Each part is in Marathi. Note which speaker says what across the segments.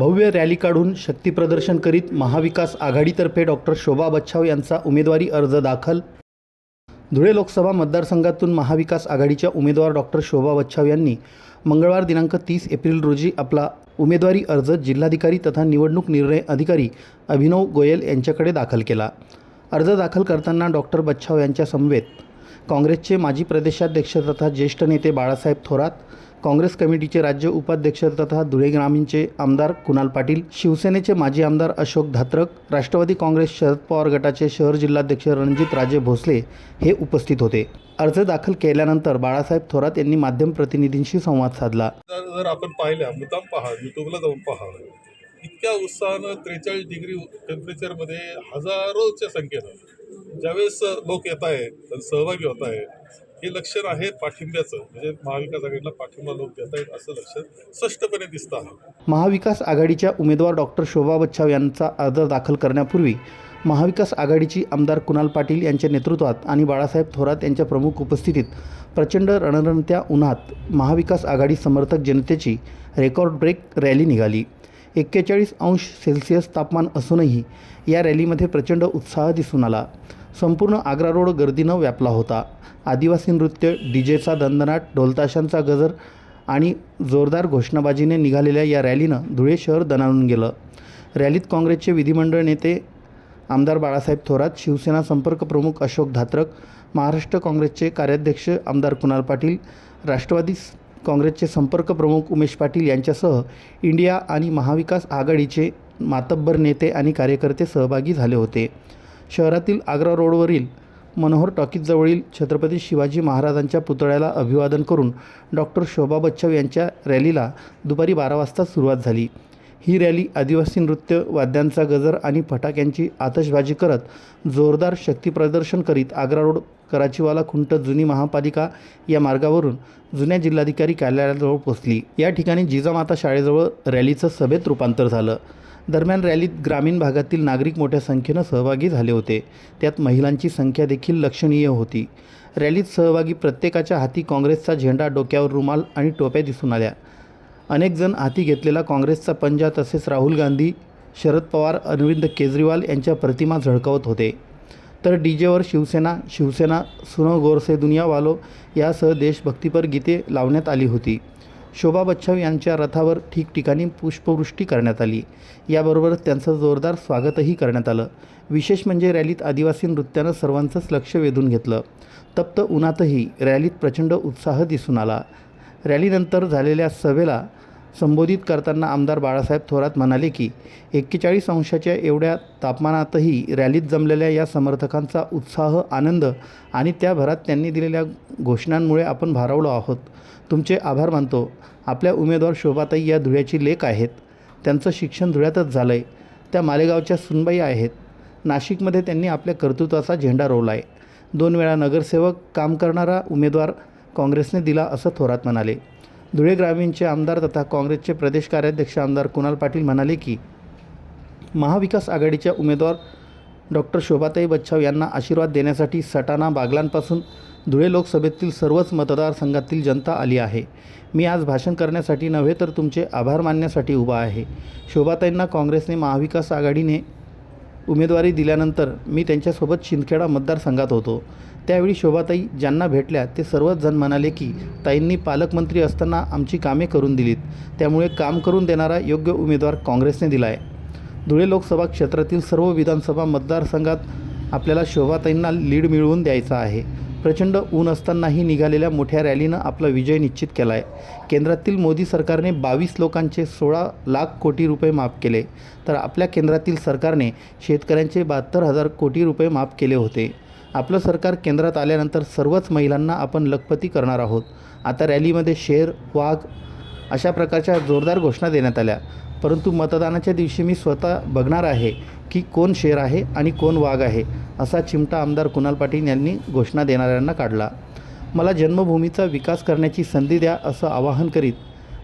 Speaker 1: भव्य रॅली काढून शक्तीप्रदर्शन करीत महाविकास आघाडीतर्फे डॉक्टर शोभा बच्छाव यांचा उमेदवारी अर्ज दाखल. धुळे लोकसभा मतदारसंघातून महाविकास आघाडीच्या उमेदवार डॉक्टर शोभा बच्छाव यांनी मंगळवार दिनांक तीस एप्रिल रोजी आपला उमेदवारी अर्ज जिल्हाधिकारी तथा निवडणूक निर्णय अधिकारी अभिनव गोयल यांच्याकडे दाखल केला. अर्ज दाखल करताना डॉक्टर बच्छाव यांच्या समवेत काँग्रेसचे माजी प्रदेशाध्यक्ष तथा ज्येष्ठ नेते बाळासाहेब थोरात काँग्रेस कमिटीचे राज्य उपाध्यक्ष तथा धुळे ग्रामीणचे आमदार कुणाल पाटील शिवसेनेचे माजी आमदार अशोक धात्रक राष्ट्रवादी काँग्रेस शरद पवार गटाचे शहर जिल्हाध्यक्ष रणजित राजे भोसले हे उपस्थित होते. अर्ज दाखल केल्यानंतर बाळासाहेब थोरात यांनी माध्यम प्रतिनिधींशी संवाद साधला.
Speaker 2: जर जर आपण पाहिल्या मुद्दाम पहा युट्यूबला जाऊन पहा इतक्या उत्साहानं त्रेचाळीस डिग्री टेम्परेचरमध्ये हजारोच्या संख्येनं ज्यावेळेस लोक येत आहेत सहभागी होत आहेत हे लक्षण आहे पाठिंब्याचं. म्हणजे महाविकास आघाडीला पाठिंबा लोक देत आहेत असं लक्षण स्पष्टपणे दिसतं आहे.
Speaker 1: महाविकास आघाडीच्या उमेदवार डॉक्टर शोभा बच्छाव यांचा अर्ज दाखल करण्यापूर्वी महाविकास आघाडीची आमदार कुणाल पाटील यांच्या नेतृत्वात आणि बाळासाहेब थोरात यांच्या प्रमुख उपस्थितीत प्रचंड रणरणत्या उन्हात महाविकास आघाडी समर्थक जनतेची रेकॉर्ड ब्रेक रॅली निघाली. एक्केचाळीस अंश सेल्सिअस तापमान असूनही या रॅलीमध्ये प्रचंड उत्साह दिसून आला. संपूर्ण आग्रा रोड गर्दीनं व्यापला होता. आदिवासी नृत्य डीजेचा दंदनाट ढोलताशांचा गजर आणि जोरदार घोषणाबाजीने निघालेल्या या रॅलीनं धुळे शहर दणाणून गेलं. रॅलीत काँग्रेसचे विधिमंडळ नेते आमदार बाळासाहेब थोरात शिवसेना संपर्क प्रमुख अशोक धात्रक महाराष्ट्र काँग्रेसचे कार्याध्यक्ष आमदार कुणाल पाटील राष्ट्रवादी काँग्रेसचे संपर्क प्रमुख उमेश पाटील यांच्यासह इंडिया आणि महाविकास आघाडीचे मातब्बर नेते आणि कार्यकर्ते सहभागी झाले होते. शहरातील आग्रा रोडवरील मनोहर टॉकीजजवळील छत्रपती शिवाजी महाराजांच्या पुतळ्याला अभिवादन करून डॉक्टर शोभा बच्चव यांच्या रॅलीला दुपारी बारा वाजता सुरुवात झाली. ही रॅली आदिवासी नृत्य वाद्यांचा गजर आणि फटाक्यांची आतषबाजी करत जोरदार शक्तीप्रदर्शन करीत आग्रा रोड कराचीवाला खुंट जुनी महापालिका या मार्गावरून जुन्या जिल्हाधिकारी कार्यालयाजवळ पोहोचली. या ठिकाणी जिजामाता शाळेजवळ रॅलीचं सभेत रूपांतर झालं. दरम्यान रॅलीत ग्रामीण भागातील नागरिक मोठ्या संख्येनं सहभागी झाले होते. त्यात महिलांची संख्या देखील लक्षणीय होती. रॅलीत सहभागी प्रत्येकाच्या हाती काँग्रेसचा झेंडा डोक्यावर रुमाल आणि टोप्या दिसून आल्या. अनेक जण हाती घेतलेला काँग्रेसचा पंजा तसेच राहुल गांधी शरद पवार अरविंद केजरीवाल यांच्या प्रतिमा झळकावत होते. तर डी जेवर शिवसेना शिवसेना सुनो गोरसे दुनियावालो यासह देशभक्तीपर गीते लावण्यात आली होती. शोभा बच्छाव यांच्या रथावर ठिकठिकाणी पुष्पवृष्टी करण्यात आली. याबरोबरच त्यांचं जोरदार स्वागतही करण्यात आलं. विशेष म्हणजे रॅलीत आदिवासी नृत्यानं सर्वांचंच लक्ष वेधून घेतलं. तप्त उन्हातही रॅलीत प्रचंड उत्साह दिसून आला. रॅलीनंतर झालेल्या सभेला संबोधित करताना आमदार बाळासाहेब थोरात म्हणाले की एक्केचाळीस अंशाच्या एवढ्या तापमानातही रॅलीत जमलेल्या या समर्थकांचा उत्साह आनंद आणि त्या भरात त्यांनी दिलेल्या घोषणांमुळे आपण भारावलो आहोत. तुमचे आभार मानतो. आपल्या उमेदवार शोभाताई या धुळ्याची लेख आहेत. त्यांचं शिक्षण धुळ्यातच झालं आहे त्या मालेगावच्या सुनबाई आहेत. नाशिकमध्ये त्यांनी आपल्या कर्तृत्वाचा झेंडा रोवला आहे दोन वेळा नगरसेवक काम करणारा उमेदवार काँग्रेसने दिला असं थोरात म्हणाले. धुळे ग्रामीणचे आमदार तथा काँग्रेसचे प्रदेश कार्याध्यक्ष आमदार कुणाल पाटील म्हणाले की महाविकास आघाडीच्या उमेदवार डॉक्टर शोभाताई बच्छाव यांना आशीर्वाद देण्यासाठी सटाणा बागलांपासून धुळे लोकसभेतील सर्वच मतदारसंघातील जनता आली आहे. मी आज भाषण करण्यासाठी नव्हे तर तुमचे आभार मानण्यासाठी उभा आहे. शोभाताईंना काँग्रेसने महाविकास आघाडीने उमेदवारी दिल्यानंतर मी त्यांच्यासोबत शिंदखेडा मतदारसंघात होतो. त्यावेळी शोभाताई ज्यांना भेटल्या ते सर्वच जण म्हणाले की ताईंनी पालकमंत्री असताना आमची कामे करून दिलीत. त्यामुळे काम करून देणारा योग्य उमेदवार काँग्रेसने दिला आहे धुळे लोकसभा क्षेत्रातील सर्व विधानसभा मतदारसंघात आपल्याला शोभाताईंना लीड मिळवून द्यायचा आहे. प्रचंड ऊन असतानाही निघालेल्या मोठ्या रॅलीनं आपला विजय निश्चित केला आहे केंद्रातील मोदी सरकारने बावीस लोकांचे सोळा लाख कोटी रुपये माफ केले. तर आपल्या केंद्रातील सरकारने शेतकऱ्यांचे बहात्तर हजार कोटी रुपये माफ केले होते. आपलं सरकार केंद्रात आल्यानंतर सर्वच महिलांना आपण लखपती करणार आहोत. आता रॅलीमध्ये शेर वाघ अशा प्रकारच्या जोरदार घोषणा देण्यात आल्या. परंतु मतदानाच्या दिवशी मी स्वतः बघणार आहे की कोण शेर आहे आणि कोण वाघ आहे असा चिमटा आमदार कुणाल पाटील यांनी घोषणा देणाऱ्यांना काढला. मला जन्मभूमीचा विकास करण्याची संधी द्या असं आवाहन करीत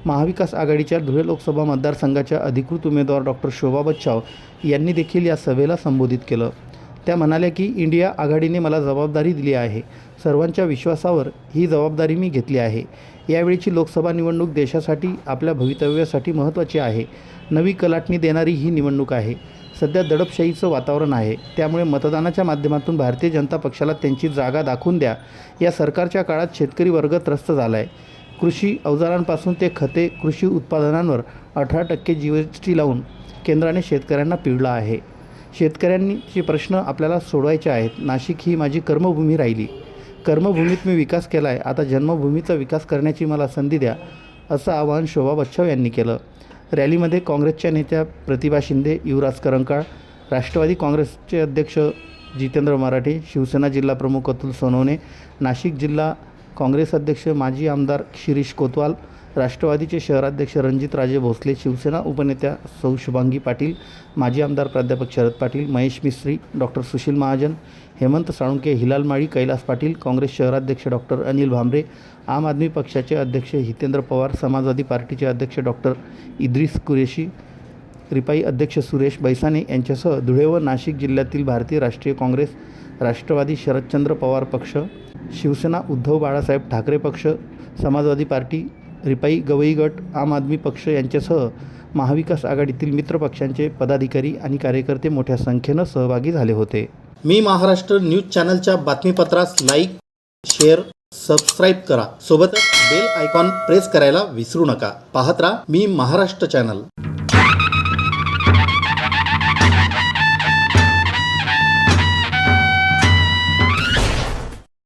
Speaker 1: महाविकास आघाडीच्या धुळे लोकसभा मतदारसंघाच्या अधिकृत उमेदवार डॉक्टर शोभा बच्चाव यांनी देखील या सभेला संबोधित केलं. त्या म्हणाल्या की इंडिया आघाडीने मला जबाबदारी दिली आहे. सर्वांच्या विश्वासावर ही जबाबदारी मी घेतली आहे. यावेळीची लोकसभा निवडणूक देशासाठी आपल्या भवितव्यासाठी महत्त्वाची आहे. नवी कलाटणी देणारी ही निवडणूक आहे. सध्या दडपशाहीचं वातावरण आहे. त्यामुळे मतदानाच्या माध्यमातून भारतीय जनता पक्षाला त्यांची जागा दाखवून द्या. या सरकारच्या काळात शेतकरी वर्ग त्रस्त झाला आहे कृषी अवजारांपासून ते खते कृषी उत्पादनांवर अठरा टक्के जी एस टी लावून केंद्राने शेतकऱ्यांना पिळलं आहे. शेतकऱ्यांचे प्रश्न आपल्याला सोडवायचे आहेत. नाशिक ही माझी कर्मभूमी राहिली. कर्मभूमीत मी विकास केला आहे आता जन्मभूमीचा विकास करण्याची मला संधी द्या असं आवाहन शोभा बच्छाव यांनी केलं. रॅलीमध्ये काँग्रेसच्या नेत्या प्रतिभा शिंदे युवराज करंकाळ राष्ट्रवादी काँग्रेसचे अध्यक्ष जितेंद्र मराठे शिवसेना जिल्हा प्रमुख अतुल सोनवणे नाशिक जिल्हा काँग्रेस अध्यक्ष माजी आमदार शिरीष कोतवाल राष्ट्रवादीचे शहराध्यक्ष रणजितराजे भोसले शिवसेना उपनेत्या सौ शुभांगी पाटील माजी आमदार प्राध्यापक शरद पाटील महेश मिस्त्री डॉक्टर सुशील महाजन हेमंत साळुंके हिलाल माळी कैलास पाटील काँग्रेस शहराध्यक्ष डॉक्टर अनिल भांबरे आम आदमी पक्षाचे अध्यक्ष हितेंद्र पवार समाजवादी पार्टीचे अध्यक्ष डॉक्टर इद्रिस कुरेशी रिपाई अध्यक्ष सुरेश बैसाने यांच्यासह धुळे व नाशिक जिल्ह्यातील भारतीय राष्ट्रीय काँग्रेस राष्ट्रवादी शरदचंद्र पवार पक्ष शिवसेना उद्धव बाळासाहेब ठाकरे पक्ष समाजवादी पार्टी रिपाई गवई गट आम आदमी पक्ष यांच्यासह महाविकास आघाडीतील मित्र पक्षांचे पदाधिकारी आणि कार्यकर्ते मोठ्या संख्येनं सहभागी झाले होते. मी महाराष्ट्र न्यूज चॅनलच्या बातमीपत्रास लाईक शेअर सबस्क्राईब करा. सोबतच बेल आयकॉन प्रेस करायला विसरू नका. पाहत राहा मी महाराष्ट्र चॅनल.